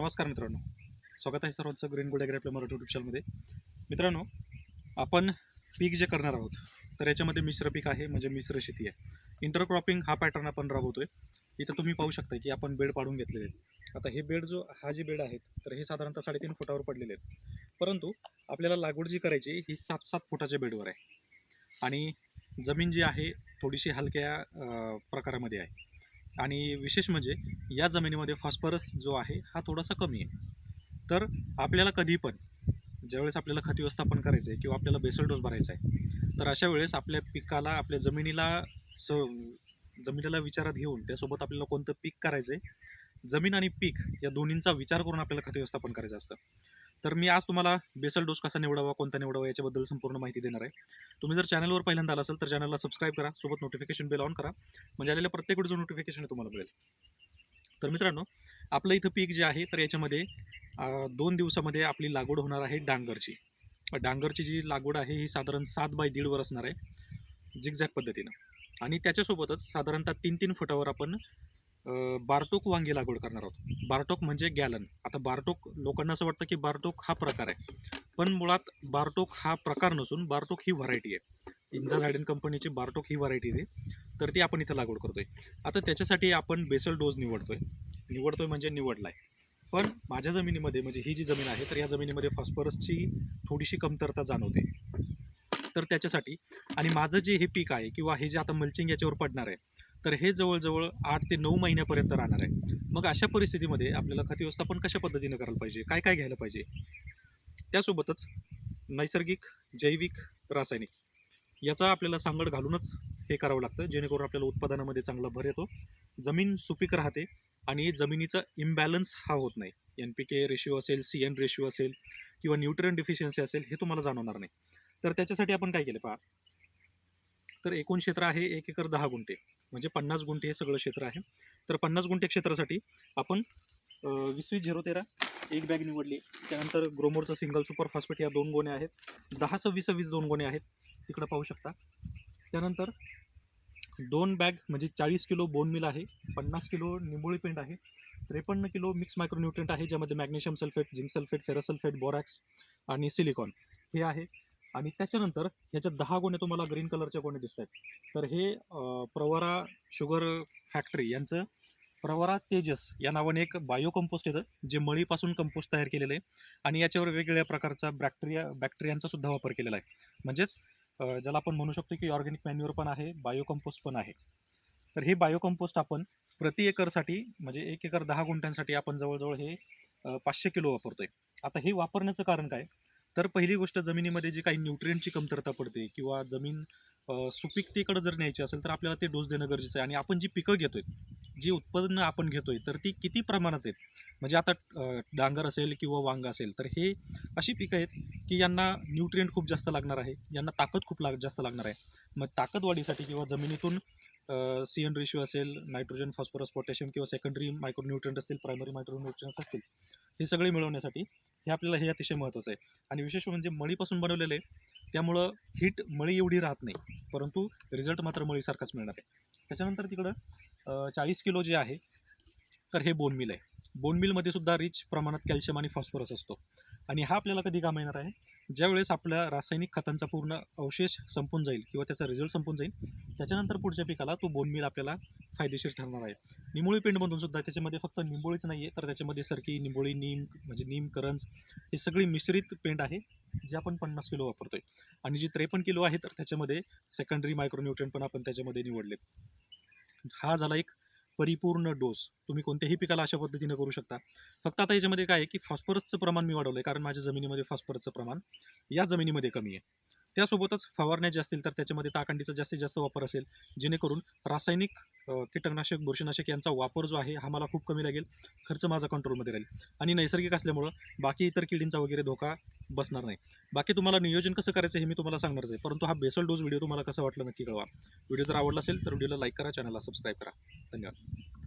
नमस्कार मित्रांनो. स्वागत आहे सर्वांचं ग्रीन गोल्ड ॲग्री आपल्या मराठी यूट्यूब चॅनलमध्ये मित्रांनो आपण पीक जे करणार आहोत तर याच्यामध्ये मिश्र पीक आहे म्हणजे मिश्र शेती आहे. इंटरक्रॉपिंग हा पॅटर्न आपण राबवतोय. इथं तुम्ही पाहू शकता की आपण बेड पाडून घेतलेले आहेत. आता हे बेड जो हा जे बेड आहेत तर हे साधारणतः साडेतीन फुटावर पडलेले आहेत. परंतु आपल्याला लागवड जी करायची ही सात सात फुटाच्या बेडवर आहे. आणि जमीन जी आहे थोडीशी हलक्या प्रकारामध्ये आहे. आणि विशेष म्हणजे या जमिनीमध्ये फॉस्फरस जो आहे हा थोडासा कमी आहे. तर आपल्याला कधी पण ज्यावेळेस आपल्याला खत व्यवस्थापन करायचं आहे किंवा आपल्याला बेसल डोस भरायचा आहे तर अशा वेळेस आपल्या पिकाला आपल्या जमिनीला स जमिनीला विचारात घेऊन त्यासोबत आपल्याला कोणतं पीक करायचं आहे जमीन आणि पीक या दोन्हींचा विचार करून आपल्याला खत व्यवस्थापन करायचं असतं. तर मी आज तुम्हाला बेसल डोस कसा निवडावा कोणता निवडावा याच्याबद्दल संपूर्ण माहिती देणार आहे. तुम्ही जर चॅनलवर पहिल्यांदा आला असेल तर चॅनलला सबस्क्राईब करा सोबत नोटिफिकेशन बेल ऑन करा. म्हणजे आलेल्या प्रत्येक वेळेचं नोटिफिकेशन तुम्हाला मिळेल. तर मित्रांनो आपलं इथं पीक जे आहे तर याच्यामध्ये दोन दिवसामध्ये आपली लागवड होणार आहे डांगरची. डांगरची जी लागवड आहे ही साधारण सात बाय दीडवर असणार आहे झिगझॅग पद्धतीनं. आणि त्याच्यासोबतच साधारणतः तीन तीन फुटावर आपण बारटोक वांगी लागवड करणार आहोत. बारटोक म्हणजे गॅलन. आता बारटोक लोकांना असं वाटतं की बारटोक हा प्रकार आहे. पण मुळात बारटोक हा प्रकार नसून बारटोक ही व्हरायटी आहे. इंजा झायडन कंपनीची बारटोक ही व्हरायटी आहे. तर ती आपण इथं लागवड करतोय. आता त्याच्यासाठी आपण बेसल डोस निवडतोय. निवडतोय म्हणजे निवडलाय. पण माझ्या जमिनीमध्ये म्हणजे ही जी जमीन आहे तर या जमिनीमध्ये फॉस्फरसची थोडीशी कमतरता जाणवते. तर त्याच्यासाठी आणि माझं जे हे पीक आहे किंवा हे जे आता मल्चिंग याच्यावर पडणार आहे तर हे जवळजवळ आठ ते नऊ महिन्यापर्यंत राहणार आहे. मग अशा परिस्थितीमध्ये आपल्याला खत व्यवस्थापन कशा पद्धतीनं करायला पाहिजे? काय काय घ्यायला पाहिजे? त्यासोबतच नैसर्गिक जैविक रासायनिक याचा आपल्याला सांगड घालूनच हे करावं लागतं. जेणेकरून आपल्याला उत्पादनामध्ये चांगला भर येतो. जमीन सुपीक राहते आणि जमिनीचा इम्बॅलन्स हा होत नाही. एन पी के रेशिओ असेल सी एन रेशिओ असेल किंवा न्यूट्रियन डिफिशियन्सी असेल हे तुम्हाला जाणवणार नाही. तर त्याच्यासाठी आपण काय केलं पहा? तर एकूण क्षेत्र आहे एक एकर दहा गुंठे म्हणजे पन्नास गुंठे हे सगळं क्षेत्र आहे. तर पन्नास गुंठे क्षेत्रासाठी आपण वीस वीस झिरो तेरा एक बॅग निवडली. त्यानंतर ग्रोमोरचं सिंगल सुपर फॉस्फेट या दोन गोण्या आहेत. दहा सव्वीस सव्वीस दोन गोण्या आहेत. तिकडं पाहू शकता. त्यानंतर दोन बॅग म्हणजे चाळीस किलो बोन मिल आहे पन्नास किलो निंबोळी पेंट आहे त्रेपन्न किलो मिक्स मायक्रोन्युट्रंट आहे ज्यामध्ये magnesium sulphate zinc sulphate ferrous sulphate borax आणि सिलिकॉन हे आहे. आणि त्याच्यानंतर ह्याच्या दहा गोण्या तुम्हाला ग्रीन कलरच्या गोण्या दिसत आहेत तर हे प्रवरा शुगर फॅक्टरी यांचं प्रवरा तेजस या नावाने एक बायो कंपोस्ट येतं जे मळीपासून कंपोस्ट तयार केलेलं आहे. आणि याच्यावर वेगवेगळ्या प्रकारचा बॅक्टेरिया बॅक्टेरियांचा सुद्धा वापर केलेला आहे. म्हणजेच ज्याला आपण म्हणू शकतो की ऑर्गॅनिक मॅन्युअर पण आहे बायो कंपोस्ट पण आहे. तर हे बायो कंपोस्ट आपण प्रति एकरसाठी म्हणजे एक एकर दहा गुंठ्यांसाठी आपण जवळजवळ हे पाचशे किलो वापरतोय. आता हे वापरण्याचं कारण काय? तर पहिली गोष्ट जमिनीमध्ये जी काही न्यूट्रियनची कमतरता पडते किंवा जमीन अ, सुपीकतेकडे जर न्यायची असेल तर आपल्याला ते डोस देणं गरजेचं आहे. आणि आपण जी पिकं घेतोय जी उत्पन्न आपण घेतोय तर ती किती प्रमाणात आहेत? म्हणजे आता डांगर असेल किंवा वांग असेल तर हे अशी पिकं आहेत की यांना न्यूट्रियंट खूप जास्त लागणार आहे यांना ताकद खूप लाग जास्त लागणार आहे. मग ताकद वाढीसाठी किंवा जमिनीतून सी एन रेशिओ असेल नायट्रोजन फॉस्फरस पोटॅशियम किंवा सेकंडरी मायक्रोन्यूट्रियंट असतील प्रायमरी मायक्रोन्यूट्रियंट्स असतील हे सगळे मिळवण्यासाठी हे आपल्याला हे अतिशय महत्त्वाचं आहे. आणि विशेष म्हणजे मळीपासून बनवलेलं आहे त्यामुळं हीट मळी एवढी राहत नाही परंतु रिझल्ट मात्र मळीसारखाच मिळणार आहे. त्याच्यानंतर तिकडं चाळीस किलो जे आहे तर हे बोन मिल आहे. बोन मिलमध्ये सुद्धा रिच प्रमाणात कॅल्शियम आणि फॉस्फरस असतो. आणि हा आपल्याला कधी काम येणार आहे? ज्यावेळेस आपल्या रासायनिक खतांचा पूर्ण अवशेष संपून जाईल किंवा त्याचा रिझल्ट संपून जाईल त्याच्यानंतर पुढच्या पिकाला तो बोन मिल आपल्याला फायदेशीर ठरणार आहे. निंबोळी पेंडमधून सुद्धा त्याच्यामध्ये फक्त निंबोळीच नाही आहे तर त्याच्यामध्ये सरकी निंबोळी नीम म्हणजे नीम करंज हे सगळी मिश्रित पेंड आहे जे आपण पन्नास किलो वापरतो आहे आणि जी त्रेपन्न किलो आहे तर त्याच्यामध्ये सेकंडरी मायक्रोन्युट्रियन पण आपण त्याच्यामध्ये निवडले हा झाला एक परिपूर्ण डोस. तुम्ही कोणत्याही पिकाला अशा पद्धतीनं करू शकता. फक्त आता याच्यामध्ये काय आहे की फॉस्फरसचं प्रमाण मी वाढवलं आहे कारण माझ्या जमिनीमध्ये फॉस्फरसचं प्रमाण या जमिनीमध्ये कमी आहे. त्यासोबतच फवारण्या ज्या असतील तर त्याच्यामध्ये ताकांडीचा जास्तीत जास्त वापर असेल जेणेकरून रासायनिक कीटकनाशक बुरशीनाशक यांचा वापर जो आहे हा मला खूप कमी लागेल खर्च माझा कंट्रोलमध्ये राहील. आणि नैसर्गिक असल्यामुळं बाकी इतर किडींचा वगैरे धोका बसणार नाही. बाकी तुम्हाला नियोजन कसं करायचं हे मी तुम्हाला सांगणारच आहे परंतु हा बेसल डोस व्हिडिओ तुम्हाला कसा वाटला नक्की कळवा. व्हिडिओ जर आवडला असेल तर व्हिडिओला लाईक करा चॅनलला सबस्क्राईब करा. धन्यवाद.